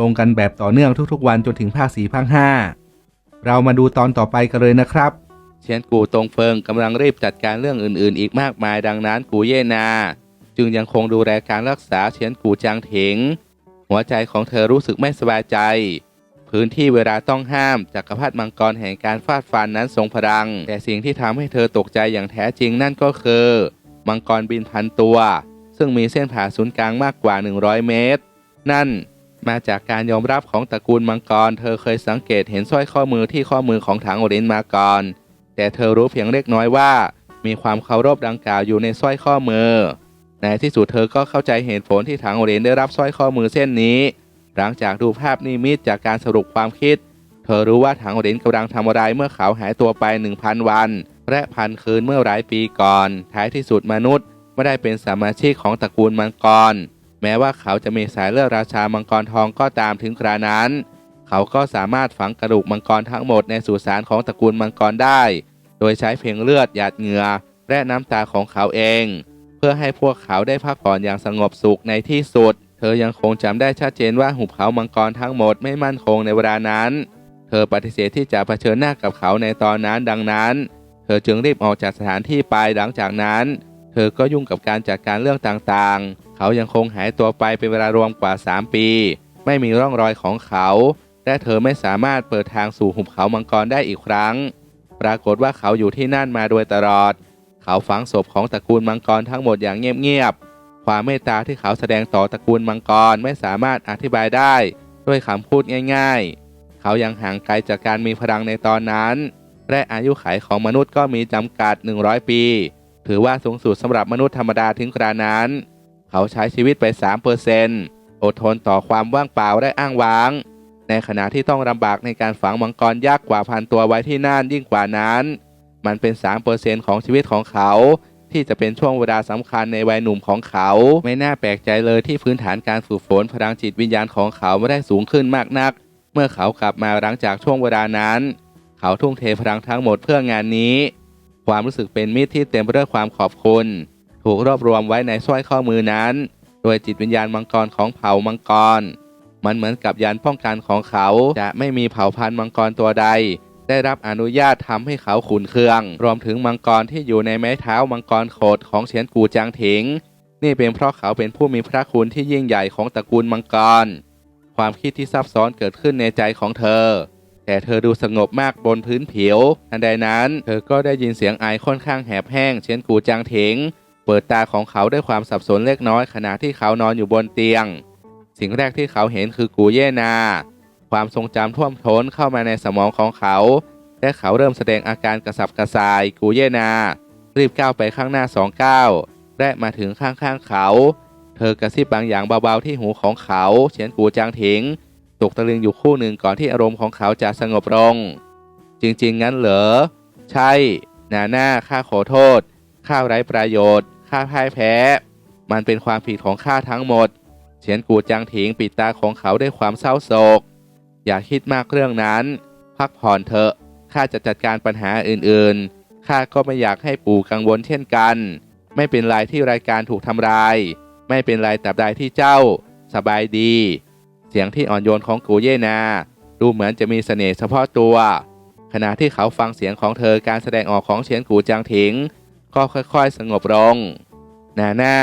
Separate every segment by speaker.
Speaker 1: ลงกันแบบต่อเนื่องทุกๆ วันจนถึงภาคสี่ภาคห้าเรามาดูตอนต่อไปกันเลยนะครับเชียนกูตรงเฟิงกำลังรีบจัดการเรื่องอื่นๆ อีกมากมายดังนั้นกูเย่นา จึงยังคงดูแลการรักษาเชียนกูจางเถงหัวใจของเธอรู้สึกไม่สบายใจ พื้นที่เวลาต้องห้ามจักรพรรดิมังกรแห่งการฟาดฟันนั้นทรงพลัง แต่สิ่งที่ทำให้เธอตกใจอย่างแท้จริงนั่นก็คือ มังกรบินพันตัว ซึ่งมีเส้นผ่าศูนย์กลางมากกว่า 100 เมตร นั่น มาจากการยอมรับของตระกูลมังกร เธอเคยสังเกตเห็นสร้อยข้อมือที่ข้อมือของถังโอรินมาก่อน แต่เธอรู้เพียงเล็กน้อยว่า มีความเคารพดังกล่าวอยู่ในสร้อยข้อมือ ในที่สุดเธอก็เข้าใจเหตุผลที่ถังโอรินได้รับสร้อยข้อมือเส้นนี้ หลังจากดูภาพนิมิตจากการสรุปความคิด เธอรู้ว่าถังโอรินกำลังทำอะไรเมื่อเขาหายตัวไป 1,000 วัน และพันคืนเมื่อหลายปีก่อน ท้ายที่สุดมนุษย์ไม่ได้เป็นสมาชิกของตระกูลมังกร แม้ว่าเขาจะมีสายเลือดราชามังกรทองก็ตามถึงครานั้น เขาก็สามารถฝังกระดูกมังกรทั้งหมดในสุสานของตระกูลมังกรได้ โดยใช้เพียงเลือดหยาดเหงื่อและน้ำตาของเขาเอง เพื่อให้พวกเขาได้พักผ่อนอย่างสงบสุขในที่สุด เธอยังคงจำได้ชัดเจนว่าหุบเขามังกรทั้งหมดไม่มั่นคงในเวลานั้น เธอปฏิเสธที่จะเผชิญหน้ากับเขาในตอนนั้นดังนั้น เธอจึงรีบออกจากสถานที่ไปหลังจากนั้น เธอก็ยุ่งกับการจัดการเรื่องต่างๆ เขายังคงหายตัวไปเป็นเวลารวมกว่า 3 ปี ไม่มีร่องรอยของเขา และเธอไม่สามารถเปิดทางสู่หุบเขามังกรได้อีกครั้ง ปรากฏว่าเขาอยู่ที่นั่นมาโดยตลอด เขาฝังศพของตระกูลมังกรทั้งหมดอย่างเงียบๆ ความเมตตาที่เขาแสดงต่อตระกูลมังกรไม่สามารถอธิบายได้ ด้วยคำพูดง่าย ๆ เขายังห่างไกลจากการมีพลังในตอนนั้น และอายุขัยของมนุษย์ก็มีจำกัด 100 ปี ถือว่าสูงสุดสำหรับมนุษย์ธรรมดาถึงกรานั้น เขาใช้ชีวิตไป 3%อดทนต่อความว่างเปล่าและอ้างว้าง ในขณะที่ต้องลำบากในการฝังมังกรยากกว่าพันตัวไว้ที่น่านยิ่งกว่านั้น มันเป็น 3%ของชีวิตของเขาที่จะเป็นช่วงเวลาสำคัญในวัยหนุ่มของเขา ไม่น่าแปลกใจเลยที่พื้นฐานการฝึกฝนพลังจิตวิญญาณของเขาไม่ได้สูงขึ้นมากนัก เมื่อเขากลับมาหลังจากช่วงเวลานั้น เขาทุ่มเทพลังทั้งหมดเพื่องานนี้ ความรู้สึกเป็นมิตรที่เต็มไปด้วยความขอบคุณ ถูกรวบรวมไว้ในสร้อยข้อมือนั้น โดยจิตวิญญาณมังกรของเผ่ามังกร มันเหมือนกับยานป้องกันของเขาจะไม่มีเผ่าพันธุ์มังกรตัวใด ได้รับอนุญาตทำให้เขาขุนเคือง รวมถึงมังกรที่อยู่ในไม้เท้ามังกรโขดของเฉียนกูจางถิง นี่เป็นเพราะเขาเป็นผู้มีพระคุณที่ยิ่งใหญ่ของตระกูลมังกร ความคิดที่ซับซ้อนเกิดขึ้นในใจของเธอแต่เธอดูสงบมากบนพื้นผิว ทันใดนั้น เธอก็ได้ยินเสียงไอค่อนข้างแหบแห้งเฉียนกูจางถิง เปิดตาของเขาด้วยความสับสนเล็กน้อยขณะที่เขานอนอยู่บนเตียง สิ่งแรกที่เขาเห็นคือกูเยนา ความทรงจำท่วมท้นเข้ามาในสมองของเขา และเขาเริ่มแสดงอาการกระสับกระส่ายกูเยนา รีบก้าวไปข้างหน้าสองก้าวและมาถึงข้างๆเขา เธอกระซิบบางอย่างเบาๆที่หูของเขาเฉียนกูจางถิงตกตะลึงอยู่คู่หนึ่งก่อนที่อารมณ์ของเขาจะสงบลงจริงๆงั้นเหรอ ใช่ นาหน้าข้าขอโทษ ข้าไร้ประโยชน์ ข้าพ่ายแพ้ มันเป็นความผิดของข้าทั้งหมด เฉียนกูจางถิงปิดตาของเขาด้วยความเศร้าโศก อย่าคิดมากเรื่องนั้น พักผ่อนเถอะ ข้าจะจัดการปัญหาอื่นๆ ข้าก็ไม่อยากให้ปู่กังวลเช่นกัน ไม่เป็นไรที่รายการถูกทำลาย ไม่เป็นไรแต่ใดที่เจ้า สบายดี เสียงที่อ่อนโยนของกูเย่นา ดูเหมือนจะมีเสน่ห์เฉพาะตัว ขณะที่เขาฟังเสียงของเธอการแสดงออกของเฉียนกูจางถิง ก็ค่อยๆ สงบลงนาหน้า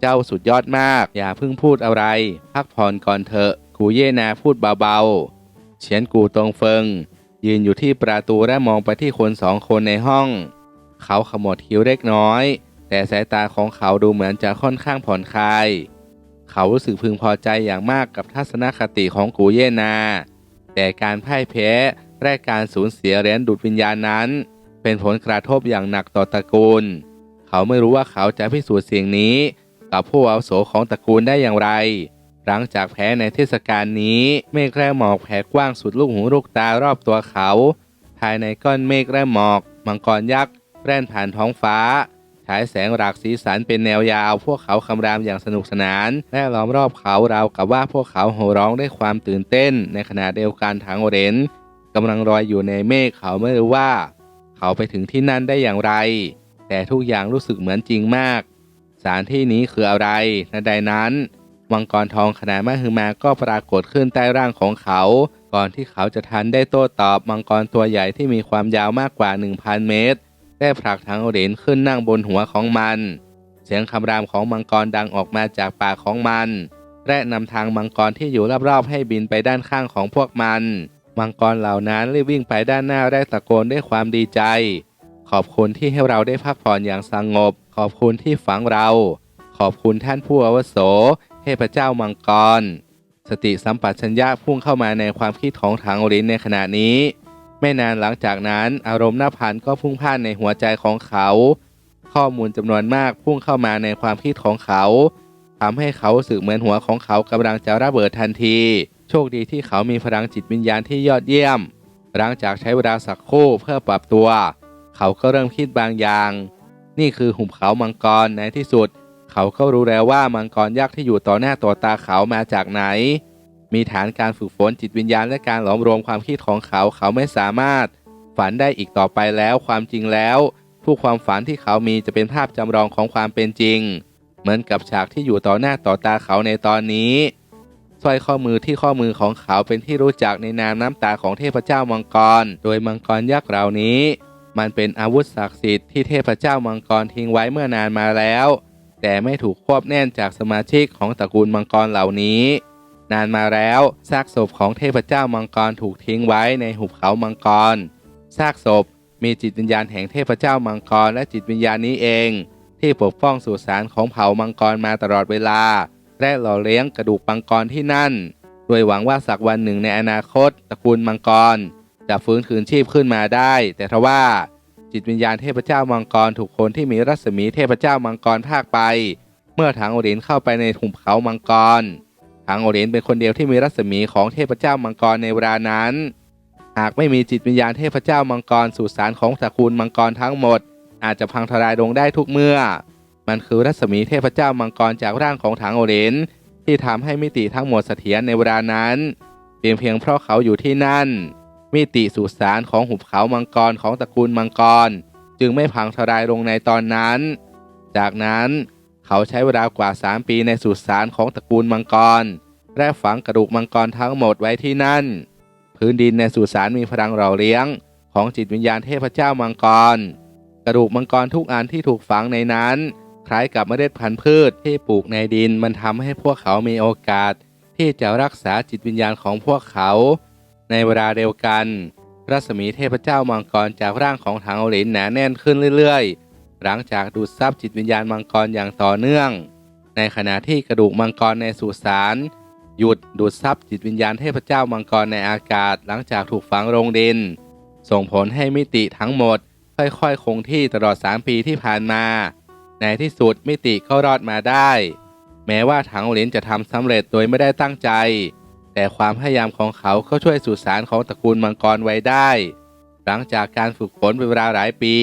Speaker 1: เจ้าสุดยอดมาก อย่าเพิ่งพูดอะไร พักผ่อนก่อนเถอะ กูเย่นาพูดเบาๆ เฉียนกูตรงเฟิง ยืนอยู่ที่ประตูและมองไปที่คนสองคนในห้อง เขาขมวดคิ้วเล็กน้อย แต่สายตาของเขาดูเหมือนจะค่อนข้างผ่อนคลาย เขารู้สึกพึงพอใจอย่างมากกับทัศนคติของกูเย่นา แต่การพ่ายแพ้และการสูญเสียเหรียญดูดวิญญาณนั้น เป็นผลกระทบอย่างหนักต่อตระกูล เขาไม่รู้ว่าเขาจะพิสูจน์สิ่งนี้ กับผู้อาวุโสของตระกูลได้อย่างไร หลังจากแพ้ในเทศกาลนี้เมฆและหมอกแผ่กว้างสุดลูกหูลูกตารอบตัวเขา ภายในก้อนเมฆและหมอก มังกรยักษ์แล่นผ่านท้องฟ้าฉายแสงหลากสีสันเป็นแนวยาว พวกเขาคำรามอย่างสนุกสนาน และล้อมรอบเขาราวกับว่าพวกเขาโห่ร้องด้วยความตื่นเต้น ในขณะเดียวกันทางโอเรนกำลังลอยอยู่ในเมฆเขาไม่รู้ว่า เขาไปถึงที่นั่นได้อย่างไร แต่ทุกอย่างรู้สึกเหมือนจริงมาก สถานที่นี้คืออะไรณใดนั้นมังกรทองขนาดมหึมาก็ปรากฏขึ้นใต้ร่างของเขา ก่อนที่เขาจะทันได้โต้ตอบมังกรตัวใหญ่ที่มีความยาวมากกว่า 1,000 เมตร ได้ผลักทั้งเหรียญขึ้นนั่งบนหัวของมัน เสียงคำรามของมังกรดังออกมาจากปากของมัน และนำทางมังกรที่อยู่รอบๆให้บินไปด้านข้างของพวกมัน มังกรเหล่านั้นรีบวิ่งไปด้านหน้าได้ตะโกนด้วยความดีใจ ขอบคุณที่ให้เราได้พักผ่อนอย่างสงบ ขอบคุณที่ฝังเรา ขอบคุณท่านผู้อาวุโสเทพเจ้ามังกร สติสัมปชัญญะพุ่งเข้ามาในความคิดของทางรินในขณะนี้ ไม่นานหลังจากนั้นอารมณ์หน้าพันก็พุ่งพ่านในหัวใจของเขา ข้อมูลจำนวนมากพุ่งเข้ามาในความคิดของเขาทำให้เขารู้สึกเหมือนหัวของเขากำลังจะระเบิดทันที โชคดีที่เขามีพลังจิตวิญญาณที่ยอดเยี่ยม หลังจากใช้เวลาสักครู่เพื่อปรับตัว เขาก็เริ่มคิดบางอย่าง นี่คือหุบเขามังกรในที่สุด เขาก็รู้แล้วว่ามังกรยักษ์ที่อยู่ต่อหน้าต่อตาเขามาจากไหน มีฐานการฝึกฝนจิตวิญญาณและการหลอมรวมความคิดของเขาเขาไม่สามารถ ฝันได้อีกต่อไปแล้วความจริงแล้วทุกความฝันที่เขามีจะเป็นภาพจำลองของความเป็นจริง เหมือนกับฉากที่อยู่ต่อหน้าต่อตาเขาในตอนนี้ สร้อยข้อมือที่ข้อมือของเขาเป็นที่รู้จักในนามน้ำตาของเทพเจ้ามังกร โดยมังกรยักษ์เหล่านี้ มันเป็นอาวุธศักดิ์สิทธิ์ที่เทพเจ้ามังกรทิ้งไว้เมื่อนานมาแล้ว แต่ไม่ถูกควบแน่นจากสมาชิกของตระกูลมังกรเหล่านี้ นานมาแล้วซากศพของเทพเจ้ามังกรถูกทิ้งไว้ในหุบเขามังกรซากศพมีจิตวิญญาณแห่งเทพเจ้ามังกรและจิตวิญญาณนี้เอง ที่ปกป้องสุสานของเผ่ามังกรมาตลอดเวลา และหล่อเลี้ยงกระดูกมังกรที่นั่น โดยหวังว่าสักวันหนึ่งในอนาคตตระกูลมังกร จะฟื้นคืนชีพขึ้นมาได้ แต่ทว่าจิตวิญญาณเทพเจ้ามังกรถูกคนที่มีรัศมีเทพเจ้ามังกรภาคไป เมื่อถังโอรินเข้าไปในหุบเขามังกรถังโอรินเป็นคนเดียวที่มีรัศมีของเทพเจ้ามังกรในเวลานั้น หากไม่มีจิตวิญญาณเทพเจ้ามังกรสู่สารของตระกูลมังกรทั้งหมด อาจจะพังทลายลงได้ทุกเมื่อ มันคือรัศมีเทพเจ้ามังกรจากร่างของถังโอรินที่ทำให้มิติทั้งหมดเสถียรในเวลานั้นเพียงเพียงเพราะเขาอยู่ที่นั่น มิติสุสานของหุบเขามังกรของตระกูลมังกร จึงไม่พังทลายลงในตอนนั้น จากนั้นเขาใช้เวลากว่า 3 ปีในสุสานของตระกูลมังกร และฝังกระดูกมังกรทั้งหมดไว้ที่นั่น พื้นดินในสุสานมีพลังหล่อเลี้ยง ของจิตวิญญาณเทพเจ้ามังกร กระดูกมังกรทุกอันที่ถูกฝังในนั้น คล้ายกับเมล็ดพันธุ์พืชที่ปลูกในดินมันทำให้พวกเขามีโอกาส ที่จะรักษาจิตวิญญาณของพวกเขา ในเวลาเดียวกัน รัศมีเทพเจ้ามังกรจากร่างของถังโอหลินหนาแน่นขึ้นเรื่อยๆ หลังจากดูดซับจิตวิญญาณมังกรอย่างต่อเนื่อง ในขณะที่กระดูกมังกรในสุสานหยุดดูดซับจิตวิญญาณเทพเจ้ามังกรในอากาศ หลังจากถูกฝังลงดิน ส่งผลให้มิติทั้งหมด ค่อยๆคงที่ตลอด 3 ปีที่ผ่านมา ในที่สุดมิติก็รอดมาได้ แม้ว่าถังหลินจะทำสำเร็จโดยไม่ได้ตั้งใจ แต่ความพยายามของเขาก็ช่วยสุสานของตระกูลมังกรไว้ได้ หลังจากการฝึกฝนเป็นเวลาหลายปี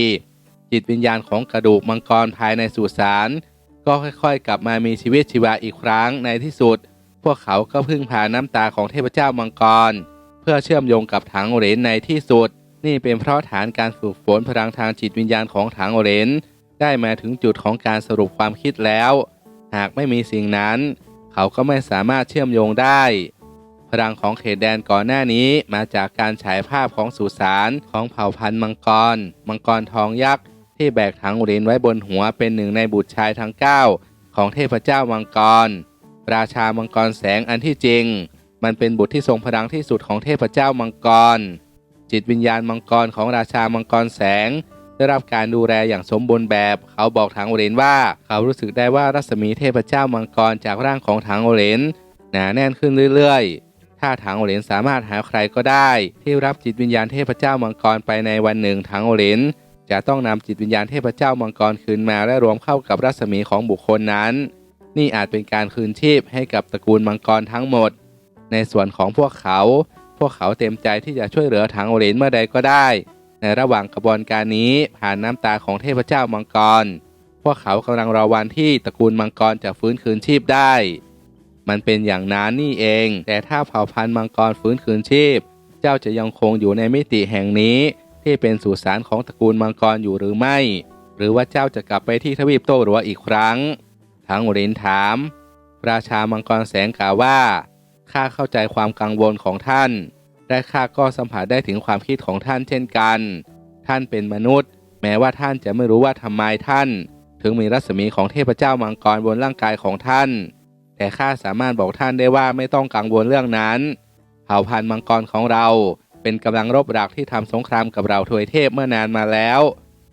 Speaker 1: จิตวิญญาณของกระดูกมังกรภายในสุสานก็ค่อยๆ กลับมามีชีวิตชีวาอีกครั้งในที่สุด พวกเขาก็พึ่งพาน้ำตาของเทพเจ้ามังกร เพื่อเชื่อมโยงกับถังโอเรนในที่สุด นี่เป็นเพราะฐานการฝึกฝนพลังทางจิตวิญญาณของถังโอเรน ได้มาถึงจุดของการสรุปความคิดแล้ว หากไม่มีสิ่งนั้น เขาก็ไม่สามารถเชื่อมโยงได้ พลังของเขตแดนก่อนหน้านี้มาจากการฉายภาพของสุสานของเผ่าพันธุ์มังกร มังกรทองยักษ์ที่แบกถังอุรินไว้บนหัวเป็นหนึ่งในบุตรชายทั้งเก้าของเทพเจ้ามังกร ราชามังกรแสงอันที่จริง มันเป็นบุตรที่ทรงพลังที่สุดของเทพเจ้ามังกร จิตวิญญาณมังกรของราชามังกรแสง ได้รับการดูแลอย่างสมบูรณ์แบบ เขาบอกถังโอเรนว่า เขารู้สึกได้ว่ารัศมีเทพเจ้ามังกรจากร่างของถังโอเรนหนาแน่นขึ้นเรื่อยๆ ถ้าถังโอเรนสามารถหาใครก็ได้ ที่รับจิตวิญญาณเทพเจ้ามังกรไปในวันหนึ่งถังโอเรนจะต้องนำจิตวิญญาณเทพเจ้ามังกรคืนมาและรวมเข้ากับรัศมีของบุคคลนั้น นี่อาจเป็นการคืนชีพให้กับตระกูลมังกรทั้งหมด ในส่วนของพวกเขา พวกเขาเต็มใจที่จะช่วยเหลือถังโอเหรนเมื่อใดก็ได้ ในระหว่างกระบวนการนี้ผ่านน้ำตาของเทพเจ้ามังกร พวกเขากำลังรอวันที่ตระกูลมังกรจะฟื้นคืนชีพได้ มันเป็นอย่างนั้นนี่เอง แต่ถ้าเผ่าพันธุ์มังกรฟื้นคืนชีพ เจ้าจะยังคงอยู่ในมิติแห่งนี้ ที่เป็นสุสานของตระกูลมังกรอยู่หรือไม่ หรือว่าเจ้าจะกลับไปที่ทวีปโต้หรัวอีกครั้ง ทั้งรินถาม ราชามังกรแสงกล่าวว่าข้าเข้าใจความกังวลของท่าน และข้าก็สัมผัสได้ถึงความคิดของท่านเช่นกัน ท่านเป็นมนุษย์ แม้ว่าท่านจะไม่รู้ว่าทำไมท่าน ถึงมีรัศมีของเทพเจ้ามังกรบนร่างกายของท่าน แต่ข้าสามารถบอกท่านได้ว่าไม่ต้องกังวลเรื่องนั้น เผ่าพันธุ์มังกรของเรา เป็นกำลังรบหลักที่ทำสงครามกับเราทวยเทพเมื่อนานมาแล้ว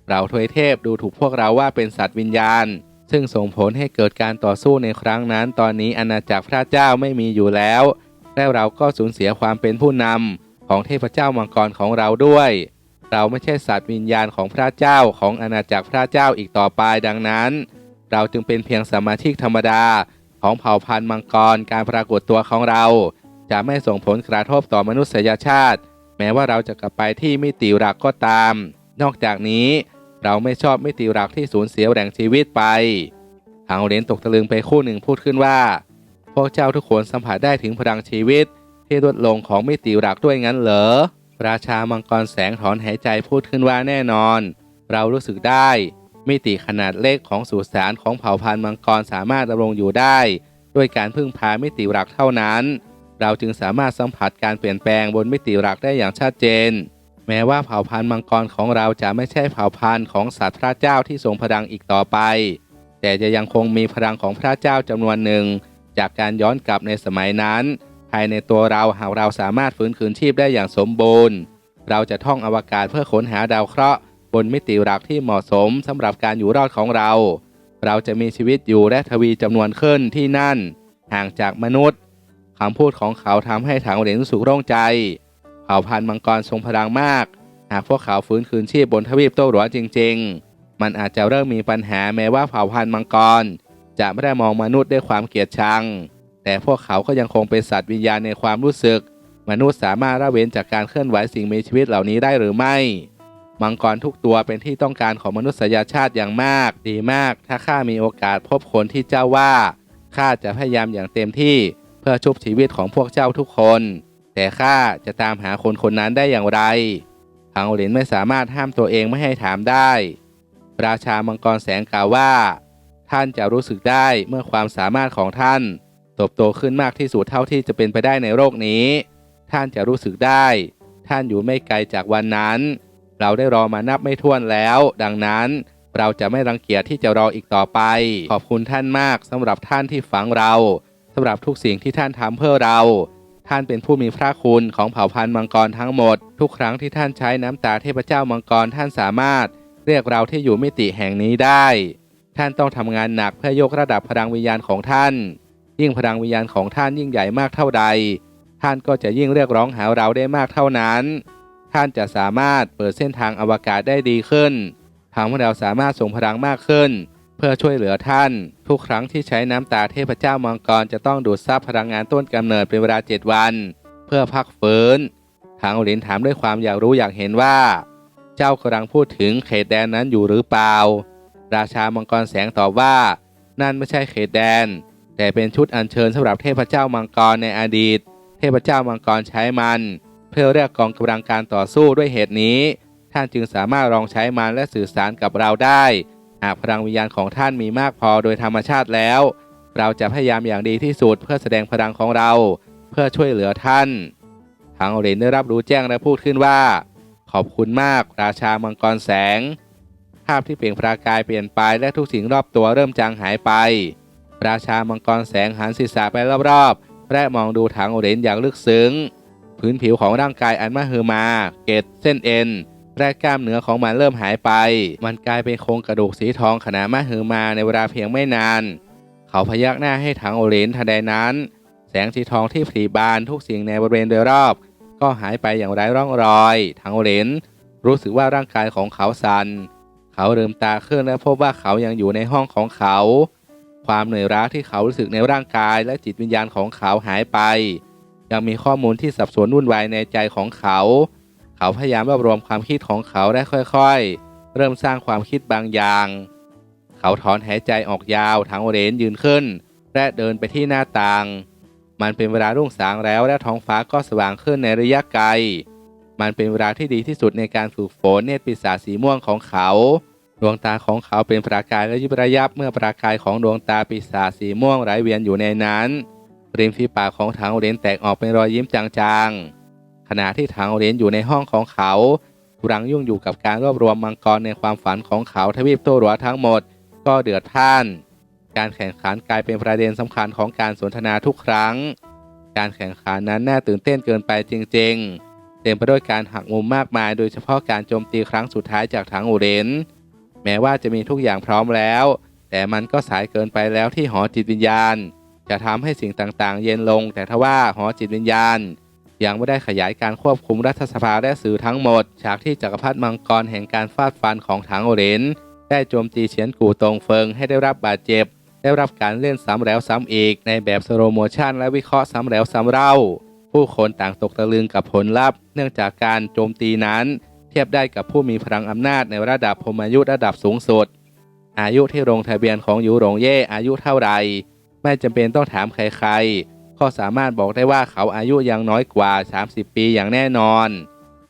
Speaker 1: เราทวยเทพดูถูกพวกเราว่าเป็นสัตว์วิญญาณ ซึ่งส่งผลให้เกิดการต่อสู้ในครั้งนั้น ตอนนี้อาณาจักรพระเจ้าไม่มีอยู่แล้ว และเราก็สูญเสียความเป็นผู้นำของเทพเจ้ามังกรของเราด้วย เราไม่ใช่สัตว์วิญญาณของพระเจ้าของอาณาจักรพระเจ้าอีกต่อไปดังนั้น เราจึงเป็นเพียงสมาชิกธรรมดาของเผ่าพันธุ์มังกรการปรากฏตัวของเรา จะไม่ส่งผลกระทบต่อมนุษยชาติ แม้ว่าเราจะกลับไปที่มิติหลักก็ตาม นอกจากนี้เราไม่ชอบมิติหลักที่สูญเสียแหล่งชีวิตไปทางเหรียญตกตะลึงไปคู่หนึ่งพูดขึ้นว่า พวกเจ้าทุกคนสัมผัสได้ถึงพลังชีวิต ที่ลดลงของมิติหลักด้วยงั้นเหรอ ราชามังกรแสงถอนหายใจพูดขึ้นว่าแน่นอน เรารู้สึกได้ มิติขนาดเล็กของสุสานของเผ่าพันธุ์มังกรสามารถดำรงอยู่ได้ ด้วยการพึ่งพามิติหลักเท่านั้น เราจึงสามารถสัมผัสการเปลี่ยนแปลงบนมิติหลักได้อย่างชัดเจน แม้ว่าเผ่าพันธุ์มังกรของเราจะไม่ใช่เผ่าพันธุ์ของสัตว์พระเจ้าที่ทรงพลังอีกต่อไป แต่จะยังคงมีพลังของพระเจ้าจำนวนหนึ่ง จากการย้อนกลับในสมัยนั้น ภายในตัวเราหากเราสามารถฟื้นคืนชีพได้อย่างสมบูรณ์ เราจะท่องอวกาศเพื่อค้นหาดาวเคราะห์บนมิติหลักที่เหมาะสมสำหรับการอยู่รอดของเรา เราจะมีชีวิตอยู่และทวีจำนวนขึ้นที่นั่น ห่างจากมนุษย์คำพูดของเขาทำให้ถังเหรียญรู้สึกโล่งใจเผ่าพันธุ์มังกรทรงพลังมาก หากพวกเขาฟื้นคืนชีพบนทวีปโต้หลัวจริง ๆ มันอาจจะเริ่มมีปัญหาแม้ว่าเผ่าพันธุ์มังกร จะไม่ได้มองมนุษย์ด้วยความเกลียดชัง แต่พวกเขาก็ยังคงเป็นสัตว์วิญญาณในความรู้สึก มนุษย์สามารถละเว้นจากการเคลื่อนไหวสิ่งมีชีวิตเหล่านี้ได้หรือไม่ มังกรทุกตัวเป็นที่ต้องการของมนุษยชาติอย่างมาก ดีมาก ถ้าข้ามีโอกาสพบคนที่เจ้าว่า ข้าจะพยายามอย่างเต็มที่เพื่อชุบชีวิตของพวกเจ้าทุกคน แต่ข้าจะตามหาคนคนนั้นได้อย่างไรทางโอลินไม่สามารถห้ามตัวเองไม่ให้ถามได้ ราชามังกรแสงกล่าวว่า ท่านจะรู้สึกได้เมื่อความสามารถของท่านเติบโตขึ้นมากที่สุดเท่าที่จะเป็นไปได้ในโลกนี้ ท่านจะรู้สึกได้ ท่านอยู่ไม่ไกลจากวันนั้น เราได้รอมานับไม่ถ้วนแล้ว ดังนั้นเราจะไม่รังเกียจที่จะรออีกต่อไป ขอบคุณท่านมากสำหรับท่านที่ฝังเราสำหรับทุกสิ่งที่ท่านทำเพื่อเรา ท่านเป็นผู้มีพระคุณของเผ่าพันธุ์มังกรทั้งหมด ทุกครั้งที่ท่านใช้น้ำตาเทพเจ้ามังกรท่านสามารถ เรียกเราที่อยู่มิติแห่งนี้ได้ ท่านต้องทำงานหนักเพื่อยกระดับพลังวิญญาณของท่าน ยิ่งพลังวิญญาณของท่านยิ่งใหญ่มากเท่าใด ท่านก็จะยิ่งเรียกร้องหาเราได้มากเท่านั้น ท่านจะสามารถเปิดเส้นทางอวกาศได้ดีขึ้นทำให้เราสามารถส่งพลังมากขึ้น เพื่อช่วยเหลือท่าน ทุกครั้งที่ใช้น้ำตาเทพเจ้ามังกรจะต้องดูดซับพลังงานต้นกำเนิดเป็นเวลาเจ็ดวัน เพื่อพักฟื้นทางหลินถามด้วยความอยากรู้อยากเห็นว่า เจ้ากำลังพูดถึงเขตแดนนั้นอยู่หรือเปล่า ราชามังกรแสงตอบว่า นั่นไม่ใช่เขตแดน แต่เป็นชุดอัญเชิญสำหรับเทพเจ้ามังกรในอดีต เทพเจ้ามังกรใช้มัน เพื่อเรียกกองกำลังการต่อสู้ด้วยเหตุนี้ ท่านจึงสามารถลองใช้มันและสื่อสารกับเราได้ หากพลังวิญญาณของท่านมีมากพอโดยธรรมชาติแล้ว เราจะพยายามอย่างดีที่สุดเพื่อแสดงพลังของเรา เพื่อช่วยเหลือท่านทางอรินได้รับรู้แจ้งและพูดขึ้นว่า ขอบคุณมาก ราชามังกรแสง ภาพที่เปล่งประกายเปลี่ยนไปและทุกสิ่งรอบตัวเริ่มจางหายไป ราชามังกรแสงหันศีรษะไปรอบๆ และมองดูถังโอเรนอย่างลึกซึ้ง พื้นผิวของร่างกายอันมหึมา เกล็ดเส้นเอ็นและกล้ามเนื้อของมันเริ่มหายไป มันกลายเป็นโครงกระดูกสีทองขนาดมหึมาในเวลาเพียงไม่นาน เขาพยักหน้าให้ถังโอเรนทันใดนั้น แสงสีทองที่ผลิบานทุกสิ่งในบริเวณโดยรอบ ก็หายไปอย่างไร้ร่องรอยถังโอเรนรู้สึกว่าร่างกายของเขาสัน่น เขาลืมตาขึ้นและพบว่าเขายังอยู่ในห้องของเขา ความเหนื่อยล้าที่เขารู้สึกในร่างกายและจิตวิญญาณของเขาหายไป ยังมีข้อมูลที่สับสนวุ่นวายในใจของเขา เขาพยายามรวบรวมความคิดของเขาได้ค่อยๆ เริ่มสร้างความคิดบางอย่าง เขาถอนหายใจออกยาวทั้งเรนยืนขึ้น และเดินไปที่หน้าต่าง มันเป็นเวลารุ่งสางแล้วและท้องฟ้าก็สว่างขึ้นในระยะไกล มันเป็นเวลาที่ดีที่สุดในการฝึกฝนเนตรปีศาจสีม่วงของเขา ดวงตาของเขาเป็นประกายและยิบระยับเมื่อประกายของดวงตาปีศาจสีม่วงไหลเวียนอยู่ในนั้นริมฝีปากของถังเหรียญแตกออกเป็นรอยยิ้มจางๆ ขณะที่ถังเหรียญอยู่ในห้องของเขากำลังยุ่งอยู่กับการรวบรวมมังกรในความฝันของเขาทวีปโตรัวทั้งหมด ก็เดือดท่าน การแข่งขันกลายเป็นประเด็นสำคัญของการสนทนาทุกครั้ง การแข่งขันนั้นน่าตื่นเต้นเกินไปจริงๆ ต็มไปด้วยการหักมุมมากมาย โดยเฉพาะการโจมตีครั้งสุดท้ายจากถังอุเรน แม้ว่าจะมีทุกอย่างพร้อมแล้ว แต่มันก็สายเกินไปแล้วที่หอจิตวิญญาณ จะทำให้สิ่งต่างๆ เย็นลง แต่ทว่าหอจิตวิญญาณ ยังไม่ได้ขยายการควบคุมรัฐสภาและสื่อทั้งหมด ฉากที่จักรพรรดิมังกรแห่งการฟาดฟันของถังโอเรน ได้โจมตีเฉียนกูตรงเฟิงให้ได้รับบาดเจ็บ ได้รับการเล่นซ้ำแล้วซ้ำอีกในแบบสโลโมชันและวิเคราะห์ซ้ำแล้วซ้ำเล่า ผู้คนต่างตกตะลึงกับผลลัพธ์ เนื่องจากการโจมตีนั้น เทียบได้กับผู้มีพลังอำนาจในระดับพมายุทธระดับสูงสุด อายุที่ลงทะเบียนของยูหลงเย่อายุเท่าไหร่ ไม่จำเป็นต้องถามใครๆ ก็สามารถบอกได้ว่าเขาอายุยังน้อยกว่า 30 ปีอย่างแน่นอน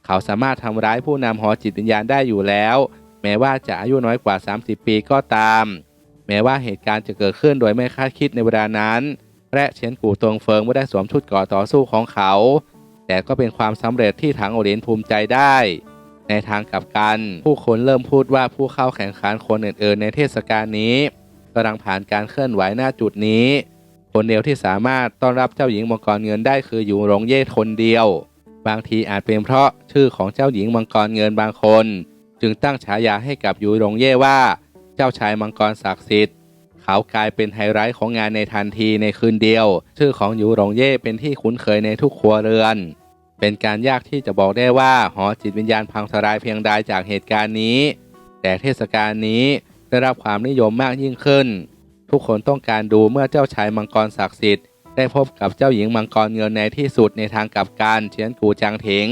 Speaker 1: เขาสามารถทำร้ายผู้นำหอจิตวิญญาณได้อยู่แล้ว แม้ว่าจะอายุน้อยกว่า 30 ปีก็ตาม แม้ว่าเหตุการณ์จะเกิดขึ้นโดยไม่คาดคิดในเวลานั้น และเชียนกูตงเฟิงไม่ได้สวมชุดก่อต่อสู้ของเขา แต่ก็เป็นความสำเร็จที่ถังโอเรนภูมิใจได้ ในทางกลับกัน ผู้คนเริ่มพูดว่าผู้เข้าแข่งขันคนอื่นๆ ในเทศกาลนี้กำลังผ่านการเคลื่อนไหวหน้าจุดนี้ คนเดียวที่สามารถต้อนรับเจ้าหญิงมังกรเงินได้คืออยู่หลงเย่คนเดียว บางทีอาจเป็นเพราะชื่อของเจ้าหญิงมังกรเงินบางคน จึงตั้งฉายาให้กับยูหลงเย่ว่า เจ้าชายมังกรศักดิ์สิทธิ์ เขากลายเป็นไฮไลท์ของงานในทันทีในคืนเดียว ชื่อของยูหลงเย่เป็นที่คุ้นเคยในทุกครัวเรือน เป็นการยากที่จะบอกได้ว่าหอจิตวิญญาณพังทลายเพียงใดจากเหตุการณ์นี้ แต่เทศกาลนี้ได้รับความนิยมมากยิ่งขึ้น ทุกคนต้องการดูเมื่อเจ้าชายมังกรศักดิ์สิทธิ์ ได้พบกับเจ้าหญิงมังกรเงินในที่สุดในทางกลับกันเชียนกูจางเถง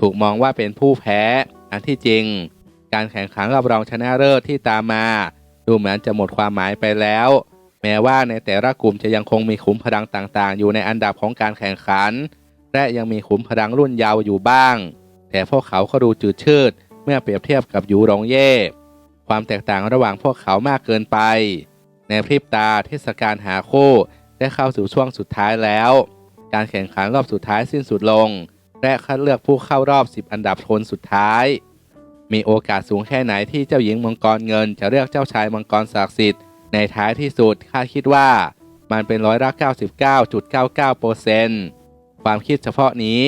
Speaker 1: ถูกมองว่าเป็นผู้แพ้ อันที่จริง การแข่งขันรับรองชนะเลิศที่ตามมา ดูเหมือนจะหมดความหมายไปแล้ว แม้ว่าในแต่ละกลุ่มจะยังคงมีขุมพลังต่างๆ อยู่ในอันดับของการแข่งขัน และยังมีขุมพลังรุ่นยาวอยู่บ้าง แต่พวกเขาก็ดูจืดชืดเมื่อเปรียบเทียบกับยูหลงเย่ความแตกต่างระหว่างพวกเขามากเกินไป ในพริบตาเทศกาลหาคู่ได้เข้าสู่ช่วงสุดท้ายแล้ว การแข่งขันรอบสุดท้ายสิ้นสุดลง และคัดเลือกผู้เข้ารอบ 10 อันดับคนสุดท้าย มีโอกาสสูงแค่ไหนที่เจ้าหญิงมังกรเงิน จะเลือกเจ้าชายมังกรศักดิ์สิทธิ์ในท้ายที่สุดคาดคิดว่ามันเป็นร้อยละ99.99เปอร์เซนต์ความคิดเฉพาะนี้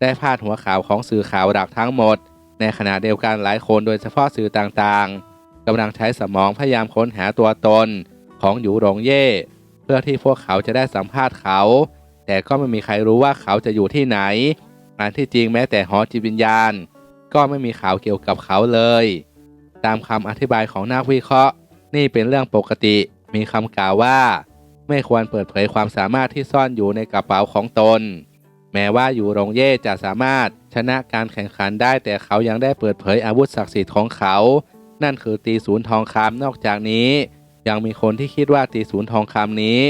Speaker 1: ได้พาดหัวข่าวของสื่อข่าวหลักทั้งหมด ในขณะเดียวกันหลายคนโดยเฉพาะสื่อต่างๆกำลังใช้สมองพยายามค้นหาตัวตนของหยูหลงเย่ เพื่อที่พวกเขาจะได้สัมภาษณ์เขา แต่ก็ไม่มีใครรู้ว่าเขาจะอยู่ที่ไหนอันที่จริงแม้แต่หอจิตวิญญาณ ก็ไม่มีข่าวเกี่ยวกับเขาเลย ตามคำอธิบายของนักวิเคราะห์ นี่เป็นเรื่องปกติ มีคำกล่าวว่า ไม่ควรเปิดเผยความสามารถที่ซ่อนอยู่ในกระเป๋าของตน แม้ว่าอยู่รงเย่จะสามารถชนะการแข่งขันได้แต่เขายังได้เปิดเผยอาวุธศักดิ์สิทธิ์ของเขา นั่นคือตีศูนย์ทองคำนอกจากนี้ ยังมีคนที่คิดว่าตีศูนย์ทองคำนี้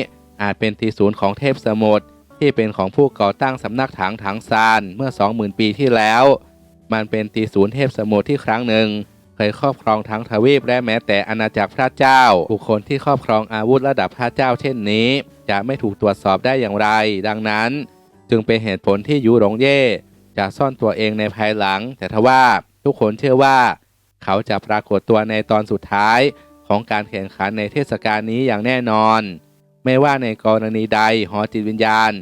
Speaker 1: อาจเป็นตีศูนย์ของเทพสมุทรที่เป็นของผู้ก่อตั้งสำนักถังถังซานเมื่อ 20,000 ปีที่แล้ว มันเป็นตีศูนย์เทพสมุทรที่ครั้งหนึ่ง เคยครอบครองทั้งทวีปและแม้แต่อาณาจักรพระเจ้า บุคคลที่ครอบครองอาวุธระดับพระเจ้าเช่นนี้ จะไม่ถูกตรวจสอบได้อย่างไร ดังนั้น จึงเป็นเหตุผลที่ยูหลงเย่จะซ่อนตัวเองในภายหลัง แต่ทว่าทุกคนเชื่อว่า เขาจะปรากฏตัวในตอนสุดท้ายของการแข่งขันในเทศกาลนี้อย่างแน่นอน ไม่ว่าในกรณีใดหอจิตวิญญาณ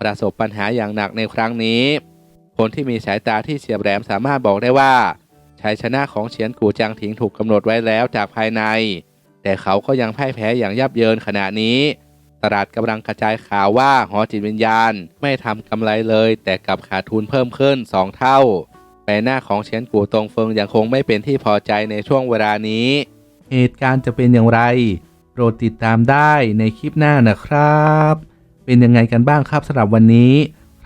Speaker 1: ประสบปัญหาอย่างหนักในครั้งนี้ คนที่มีสายตาที่เฉียบแหลมสามารถบอกได้ว่าชัยชนะของเฉียนกูจางถิงถูกกำหนดไว้แล้วจากภายใน แต่เขาก็ยังพ่ายแพ้อย่างยับเยินขณะนี้ ตลาดกำลังกระจายข่าวว่าหอจิตวิญญาณไม่ทำกำไรเลย แต่กลับขาดทุนเพิ่มขึ้น2เท่าใบหน้าของเฉียนกูตงเฟิงยังคงไม่เป็นที่พอใจในช่วงเวลานี้ เหตุการณ์จะเป็นอย่างไรโปรดติดตามได้ในคลิปหน้านะครับ เป็นยังไงกันบ้างครับสำหรับวันนี้